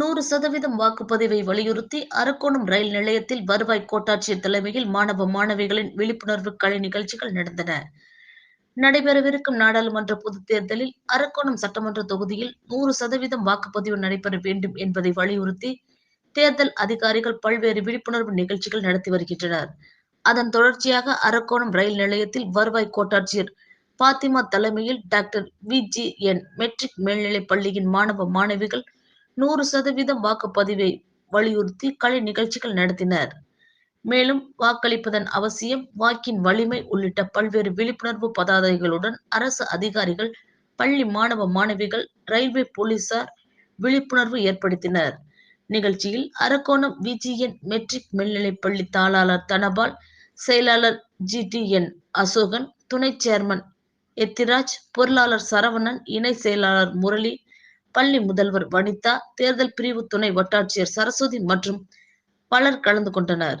நூறு சதவீதம் வாக்குப்பதிவை வலியுறுத்தி அரக்கோணம் ரயில் நிலையத்தில் வருவாய் கோட்டாட்சியர் தலைமையில் மாணவ மாணவிகளின் விழிப்புணர்வு கலை நிகழ்ச்சிகள் நடந்தன. நடைபெறவிருக்கும் நாடாளுமன்ற பொதுத் தேர்தலில் அரக்கோணம் சட்டமன்ற தொகுதியில் நூறு சதவீதம் வாக்குப்பதிவு நடைபெற வேண்டும் என்பதை வலியுறுத்தி தேர்தல் அதிகாரிகள் பல்வேறு விழிப்புணர்வு நிகழ்ச்சிகள் நடத்தி வருகின்றனர். அதன் தொடர்ச்சியாக அரக்கோணம் ரயில் நிலையத்தில் வருவாய் கோட்டாட்சியர் பாத்திமா தலைமையில் doctor V G N matric மேல்நிலைப் பள்ளியின் மாணவ மாணவிகள் நூறு சதவீதம் வாக்குப்பதிவை வலியுறுத்தி கலை நிகழ்ச்சிகள் நடத்தினர். மேலும் வாக்களிப்பதன் அவசியம் வாக்கின் வலிமை உள்ளிட்ட பல்வேறு விழிப்புணர்வு பதாதைகளுடன் அரசு அதிகாரிகள் பள்ளி மாணவ மாணவிகள் ரயில்வே போலீசார் விழிப்புணர்வு ஏற்படுத்தினர். நிகழ்ச்சியில் அரக்கோணம் விஜிஎன் மெட்ரிக் மேல்நிலைப் பள்ளி தாளாளர் தனபால் செயலாளர் ஜி டி என் அசோகன் துணை சேர்மன் எத்திராஜ் பொருளாளர் சரவணன் இணை செயலாளர் முரளி பள்ளி முதல்வர் வனிதா தேர்தல் பிரிவு துணை வட்டாட்சியர் சரஸ்வதி மற்றும் பலர் கலந்து கொண்டனர்.